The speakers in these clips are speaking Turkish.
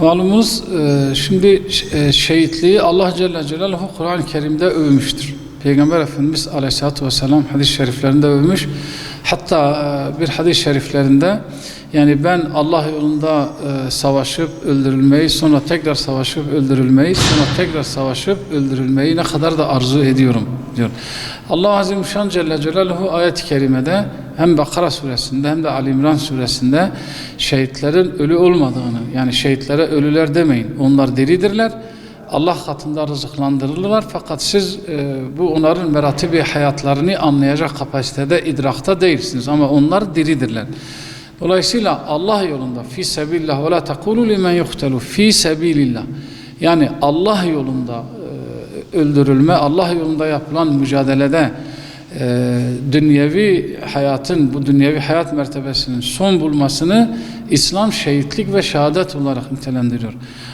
Malumunuz e, şimdi e, şehitliği Allah Celle Celaluhu Kur'an-ı Kerim'de övmüştür. Peygamber Efendimiz Aleyhisselatü Vesselam hadis-i şeriflerinde övmüş. Hatta e, bir hadis-i şeriflerinde yani ben Allah yolunda savaşıp öldürülmeyi, sonra tekrar savaşıp öldürülmeyi, sonra tekrar savaşıp öldürülmeyi ne kadar da arzu ediyorum diyor. Allah Azimüşşan Celle Celaluhu ayet-i kerimede hem Bakara suresinde hem de Ali İmran suresinde şehitlerin ölü olmadığını yani şehitlere ölüler demeyin. Onlar diridirler. Allah katında rızıklandırılırlar fakat siz e, bu onların meratibi hayatlarını anlayacak kapasitede idrakta değilsiniz ama onlar diridirler. Dolayısıyla Allah yolunda fi sebilillah ve la tekulu limen yuhtelu fi sebilillah yani Allah yolunda e, öldürülme, Allah yolunda yapılan mücadelede e, dünyevi hayatın, bu dünyevi hayat mertebesinin son bulmasını İslam şehitlik ve şehadet olarak nitelendiriyor.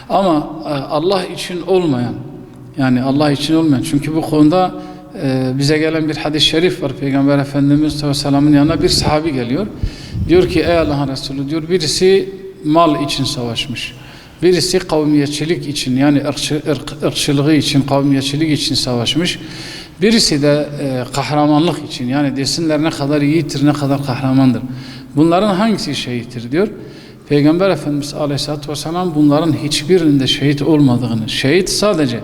Ama e, Allah için olmayan, yani Allah için olmayan, çünkü bu konuda e, bize gelen bir hadis-i şerif var. Peygamber Efendimiz sallallahu aleyhi ve sellem'in yanına bir sahabi geliyor. Diyor ki ey Allah'ın Resulü diyor birisi mal için savaşmış. Birisi kavmiyetçilik için yani ırkçı, ırk, ırkçılığı için, kavmiyetçilik için savaşmış. Birisi de e, kahramanlık için yani desinler ne kadar yiğittir, ne kadar kahramandır. Bunların hangisi şehittir diyor. Peygamber Efendimiz Aleyhisselatü Vesselam bunların hiçbirinde şehit olmadığını, şehit sadece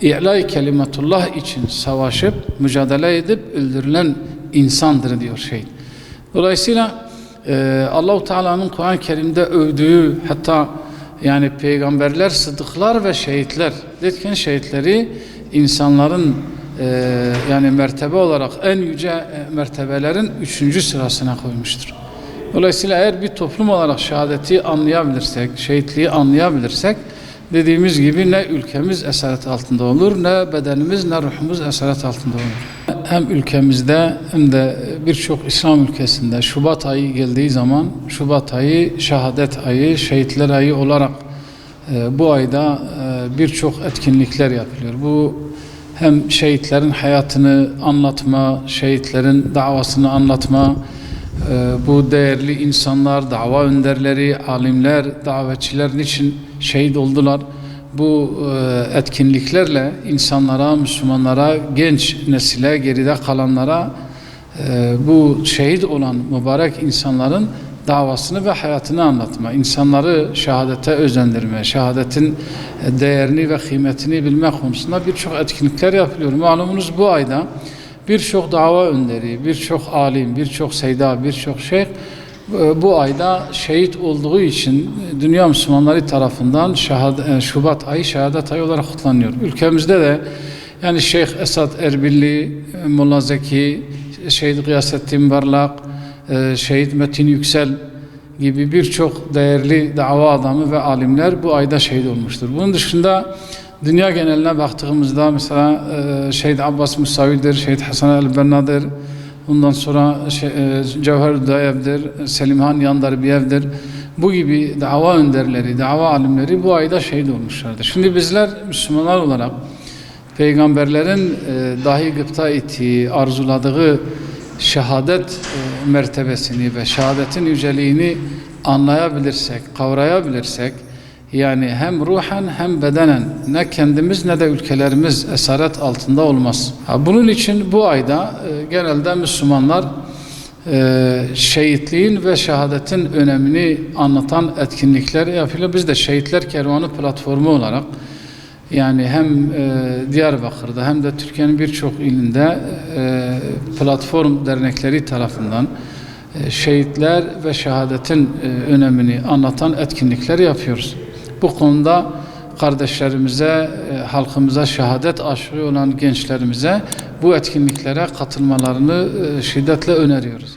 İ'la-i kelimetullah için savaşıp, mücadele edip öldürülen insandır diyor şehit. Dolayısıyla e, Allahu Teala'nın Kur'an-ı Kerim'de övdüğü hatta yani peygamberler, sıddıklar ve şehitler derken şehitleri insanların e, yani mertebe olarak en yüce e, mertebelerin üçüncü sırasına koymuştur. Dolayısıyla eğer bir toplum olarak şehadeti anlayabilirsek, şehitliği anlayabilirsek dediğimiz gibi ne ülkemiz esaret altında olur, ne bedenimiz ne ruhumuz esaret altında olur. Hem ülkemizde hem de birçok İslam ülkesinde Şubat ayı geldiği zaman Şubat ayı şehadet ayı, şehitler ayı olarak e, bu ayda e, birçok etkinlikler yapılıyor. Bu hem şehitlerin hayatını anlatma, şehitlerin davasını anlatma, e, bu değerli insanlar, dava önderleri, alimler, davetçiler için şehit oldular. Bu e, etkinliklerle insanlara, Müslümanlara, genç nesile, geride kalanlara e, bu şehit olan mübarek insanların davasını ve hayatını anlatma, insanları şehadete özendirme, şehadetin değerini ve kıymetini bilme konusunda birçok etkinlikler yapılıyor. Malumunuz bu ayda birçok dava önderi, birçok alim, birçok seyda, birçok şeyh bu ayda şehit olduğu için dünya Müslümanları tarafından şehad, Şubat ayı şehadet ayı olarak kutlanıyor. Ülkemizde de yani Şeyh Esad Erbilli, Molla Zeki, Şehit Gıyasettin Barlak, Şehit Metin Yüksel gibi birçok değerli dava adamı ve alimler bu ayda şehit olmuştur. Bunun dışında dünya geneline baktığımızda mesela Şehit Abbas Musavi'dir, Şehit Hasan el-Benna'dır, Bundan sonra e, Cevher Dayev'dir, Selimhan Yandarbiyev'dir. Bu gibi dava önderleri, dava alimleri bu ayda şehit olmuşlardır. Şimdi bizler Müslümanlar olarak peygamberlerin e, dahi gıpta ettiği, arzuladığı şehadet e, mertebesini ve şehadetin yüceliğini anlayabilirsek, kavrayabilirsek, yani hem ruhen hem bedenen ne kendimiz ne de ülkelerimiz esaret altında olmaz. Bunun için bu ayda e, genelde Müslümanlar e, şehitliğin ve şehadetin önemini anlatan etkinlikler yapıyor. Biz de Şehitler Kervanı platformu olarak yani hem e, Diyarbakır'da hem de Türkiye'nin birçok ilinde platform dernekleri tarafından şehitler ve şehadetin önemini anlatan etkinlikler yapıyoruz. Bu konuda kardeşlerimize, e, halkımıza şehadet aşığı olan gençlerimize bu etkinliklere katılmalarını e, şiddetle öneriyoruz.